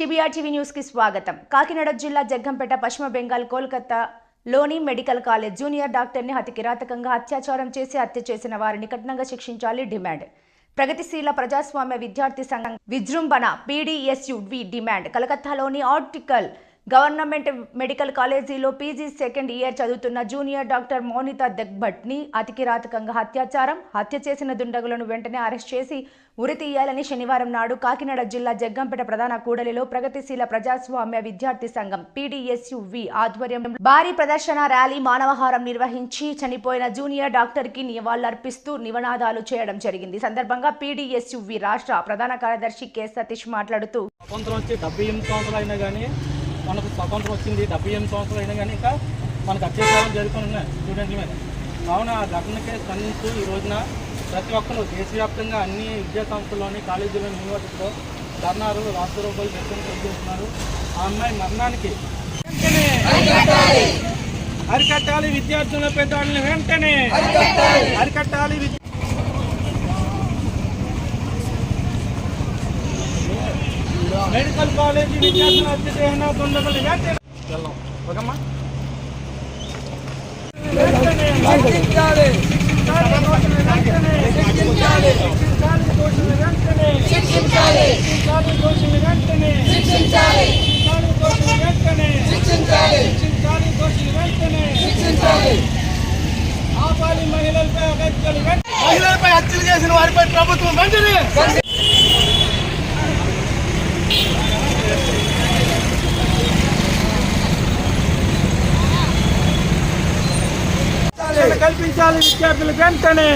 TBR TV న్యూస్కి స్వాగతం. కాకినాడ జిల్లా జగ్గంపేట పశ్చిమ బెంగాల్ కోల్కతా లోని మెడికల్ కాలేజ్ జూనియర్ డాక్టర్ని అతి కిరాతకంగా అత్యాచారం చేసి హత్య చేసిన వారిని కఠినంగా శిక్షించాలి డిమాండ్. ప్రగతిశీల ప్రజాస్వామ్య విద్యార్థి సంఘం విజృంభణ పీడీఎస్యువి డిమాండ్. కలకత్తాలోని ఆర్టికల్ గవర్నమెంట్ మెడికల్ కాలేజీలో పీజీ సెకండ్ ఇయర్ చదువుతున్న జూనియర్ డాక్టర్ మౌనిత దగ్భట్ని అతికిరాతకంగా అతి అత్యాచారం హత్య చేసిన దుండగులను వెంటనే అరెస్ట్ చేసి ఉరి తీయాలని శనివారం నాడు కాకినాడ జిల్లా జగ్గంపేట ప్రధాన కూడలిలో ప్రగతిశీల ప్రజాస్వామ్య విద్యార్థి సంఘం పీడీఎస్యువి ఆధ్వర్యంలో భారీ ప్రదర్శన ర్యాలీ మానవహారం నిర్వహించి చనిపోయిన జూనియర్ డాక్టర్కి నివాళులర్పిస్తూ నివనాదాలు చేయడం జరిగింది. సందర్భంగా పీడీఎస్యువి రాష్ట్ర ప్రధాన కార్యదర్శి కె. సతీష్ మాట్లాడుతూ వచ్చి డెబ్బై ఎనిమిది సంవత్సరాలు అయినా కానీ మనకు స్వతంత్రం వచ్చింది డెబ్బై ఎనిమిది సంవత్సరాలు అయినా కానీ ఇంకా మనకు అత్యాచారాలు జరుగుతూ ఉన్నాయి స్టూడెంట్ల మీద. కావున ఆ ఘటనకే స్పందించు ఈ రోజున ప్రతి ఒక్కరు దేశవ్యాప్తంగా అన్ని విద్యా సంస్థల్లోని కాలేజీలోని యూనివర్సిటీలో ధర్నాలు రాష్ట్ర రూపాయలు పెట్టుకుని తెలియజేస్తున్నారు ఆ అమ్మాయి మరణానికి వెంటనే అరికట్టాలి. విద్యార్థుల పెద్దవాళ్ళని వెంటనే అరికట్టాలి విద్య మెడికల్ కాలేజీ విద్యార్థుల హత్య చేసిన దుండగులు వెంటనే వెళ్దాం ఓకేమ్మా వెంటనే శిక్షించాలి వెంటనే శిక్షించాలి దోషులు వెంటనే శిక్షించాలి దోషులు వెంటనే శిక్షించాలి దోషులు వెంటనే శిక్షించాలి. దోషులు వెంటనే శిక్షించాలి. ఆపాలి మహిళలపై మహిళలపై హత్యలు చేసిన వారిపై ప్రభుత్వం వెంటనే రక్షణ కల్పించాలి విద్యార్థులకు వెంటనే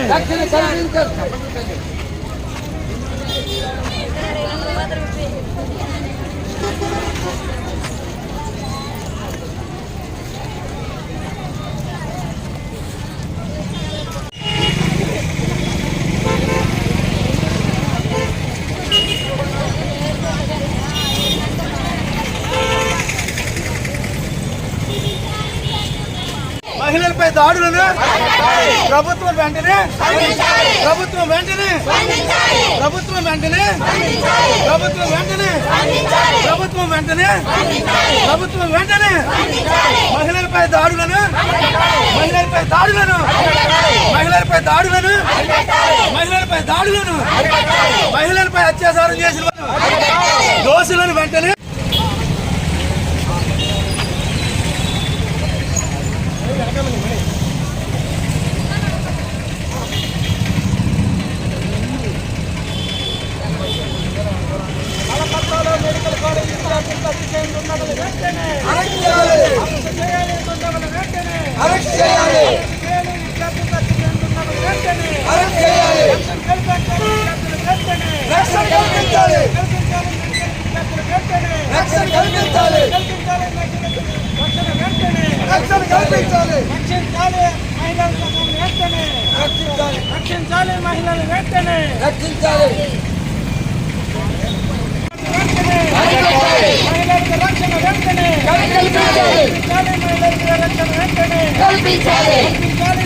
మహిళలపై దాడులను ప్రభుత్వం వెంటనే ప్రభుత్వం వెంటనే ప్రభుత్వం వెంటనే ప్రభుత్వం వెంటనే ప్రభుత్వం వెంటనే ప్రభుత్వం వెంటనే మహిళలపై దాడులను మహిళలపై దాడులను మహిళలపై దాడులను మహిళలపై దాడులను మహిళలపై అత్యాచారం చేసిన దోషులను వెంటనే కలకత్తాలో కల్పించాలి రక్షించాలి. మహిళల సంఘం వెంటనే రక్షించాలి. రక్షించాలి. మహిళలు వెంటనే రక్షించాలి. మహిళలకు రక్షణ వెంటనే కల్పించాలి. మహిళలకు రక్షణ వెంటనే కల్పించాలి.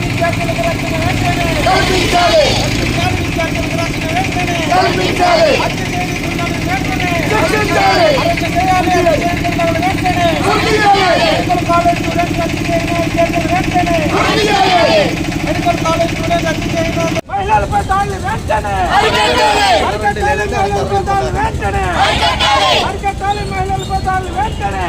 విద్యార్థులకు రక్షణ వెంటనే కల్పించాలి. విద్యార్థులకు రక్షణ వెంటనే కల్పించాలి. హత్య చేయకుండా వెంటనే శిక్షించాలి అరెస్ట్ చేయాలి. వెంటనే మెడికల్ కాలేజ్ స్టూడెంట్స్ హత్య చేయడం విద్యార్థులు వెంటనే మెడికల్ కాలేజ్ స్టూడెంట్స్ హత్య చేయడం మహిళలపై దాడులు వెంటనే అరికట్టాలి మహిళలపై దాడులు వెంటనే అరికట్టాలి మహిళలపై దాడులు వెంటనే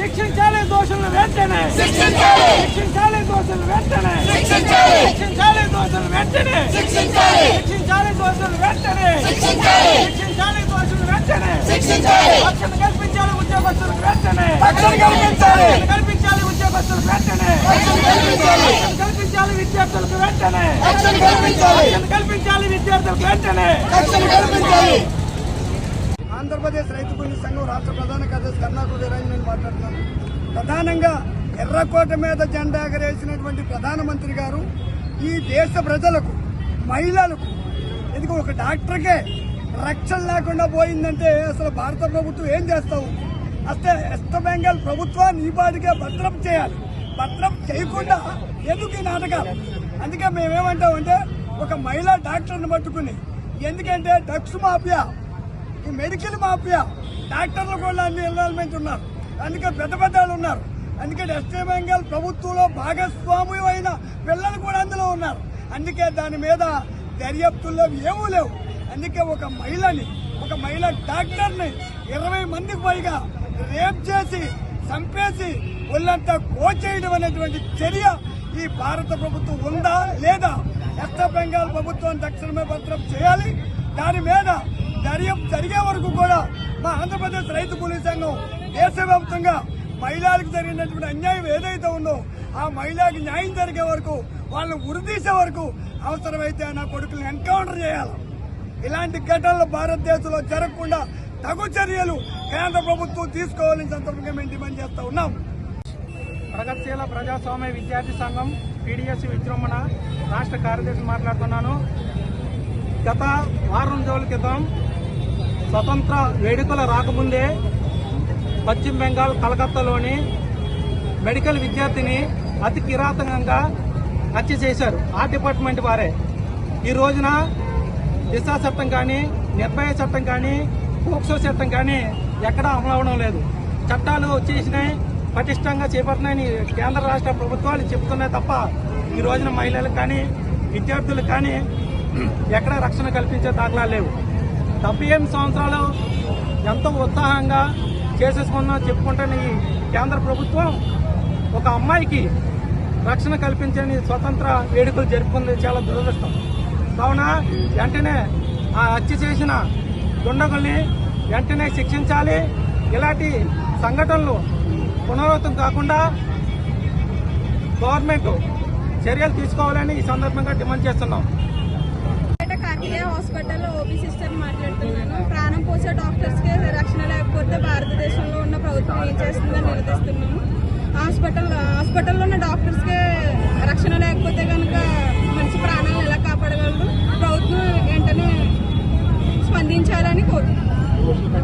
శిక్షించాలి దోషులను వెంటనే శిక్షించాలి దోషులను వెంటనే శిక్షించాలి దోషులను వెంటనే శిక్షించాలి దోషులను వెంటనే శిక్షించాలి దోషులను వెంటనే రక్షణ కల్పించాలి ఉద్యోగస్తులకు వెంటనే రక్షణ కల్పించాలి. కల్పించాలి ఉద్యోగస్తులకు వెంటనే. రక్షణ కల్పించాలి. విద్యార్థులకు వెంటనే. రక్షణ కల్పించాలి. కల్పించాలి విద్యార్థులకు వెంటనే. రక్షణ కల్పించాలి. ఆంధ్రప్రదేశ్ రైతు కూలీ సంఘం రాష్ట్ర ప్రధాన కార్యదర్శి కర్ణాటక వీరాంజనేయులు మాట్లాడుతున్నాను ప్రధానంగా ఎర్రకోట మీద జెండా ఎగరేసినటువంటి ప్రధానమంత్రి గారు ఈ దేశ ప్రజలకు మహిళలకు ఎందుకు ఒక డాక్టర్కే రక్షణ లేకుండా పోయిందంటే అసలు భారత ప్రభుత్వం ఏం చేస్తావు? వెస్ట్ బెంగాల్ ప్రభుత్వాన్ని ఈ భద్రం చేయాలి? భద్రం చేయకుండా ఎందుకు ఈ నాటకాలు? అందుకే మేమేమంటామంటే ఒక మహిళా డాక్టర్ని పట్టుకుని ఎందుకంటే డ్రగ్స్ మాఫియా ఈ మెడికల్ మాఫియా డాక్టర్లు కూడా అన్ని ఇన్వాల్వ్మెంట్ ఉన్నారు. అందుకే పెద్ద పెద్ద వాళ్ళు ఉన్నారు. అందుకే వెస్ట్ బెంగాల్ ప్రభుత్వంలో భాగస్వామి అయిన పిల్లలు కూడా అందులో ఉన్నారు. అందుకే దాని మీద దర్యాప్తుల్లో ఏమూ లేవు. అందుకే ఒక మహిళని ఒక మహిళ డాక్టర్ని ఇరవై మందికి పైగా రేప్ చేసి చంపేసి ఒళ్ళంతా కోచేయడం అనేటువంటి చర్య ఈ భారత ప్రభుత్వం ఉందా లేదా? వెస్ట్ బెంగాల్ ప్రభుత్వం తక్షణమే భద్రం చేయాలి. దాని మీద దర్యాప్తు జరిగే వరకు కూడా మా ఆంధ్రప్రదేశ్ రైతు కూలీ సంఘం దేశవ్యాప్తంగా మహిళలకు జరిగినటువంటి అన్యాయం ఏదైతే ఉందో ఆ మహిళకి న్యాయం జరిగే వరకు వాళ్ళని ఉరిదీసే వరకు అవసరమైతే నా కొడుకులను ఎన్కౌంటర్ చేయాలి. ఇలాంటి ఘటనలు భారతదేశంలో జరగకుండా తగు చర్యలు కేంద్ర ప్రభుత్వం తీసుకోవాలని సందర్భంగా మేము డిమాండ్ చేస్తా ఉన్నాం. ప్రగతిశీల ప్రజాస్వామ్య విద్యార్థి సంఘం పీడిఎస్ విజృంభణ రాష్ట్ర కార్యదర్శి మాట్లాడుతున్నాను. గత వారం రోజుల క్రితం స్వతంత్ర వేడుకల రాకముందే పశ్చిమ బెంగాల్ కలకత్తాలోని మెడికల్ విద్యార్థిని అతి కిరాతకంగా హత్య చేశారు. ఆ డిపార్ట్మెంట్ వారే. ఈ రోజున దిశా చట్టం కానీ నిర్భయ చట్టం కానీ పోక్సో చట్టం కానీ ఎక్కడా అమలు అవడం లేదు. చట్టాలు వచ్చేసినాయి పటిష్టంగా చేపట్టినాయని కేంద్ర రాష్ట్ర ప్రభుత్వాలు చెప్తున్నాయి తప్ప ఈ రోజున మహిళలకు కానీ విద్యార్థులకు కానీ ఎక్కడా రక్షణ కల్పించే దాఖలాలు లేవు. డెబ్బై ఎనిమిది సంవత్సరాలు ఎంతో ఉత్సాహంగా చేసేసుకుందాం చెప్పుకుంటున్న ఈ కేంద్ర ప్రభుత్వం ఒక అమ్మాయికి రక్షణ కల్పించని స్వతంత్ర వేడుకలు జరుపుకుంది చాలా దురదృష్టం. కావున వెంటనే ఆ హత్య చేసిన దుండగుల్ని వెంటనే శిక్షించాలి. ఇలాంటి సంఘటనలు పునరావృతం కాకుండా గవర్నమెంట్ చర్యలు తీసుకోవాలని ఈ సందర్భంగా డిమాండ్ చేస్తున్నాం. పేట కాకినాడ హాస్పిటల్లో ఓపీ సిస్టర్ మాట్లాడుతున్నాను. ప్రాణం పోసే డాక్టర్స్కి రక్షణ లేకపోతే భారతదేశంలో ఉన్న ప్రభుత్వం ఏం చేస్తుందని నిలదీస్తున్నాము హాస్పిటల్ హాస్పిటల్లో ఉన్న డాక్టర్స్కి రక్షణ లేకపోతే కనుక వాళ్ళు ప్రభుత్వం వెంటనే స్పందించాలని కోరుతున్నాను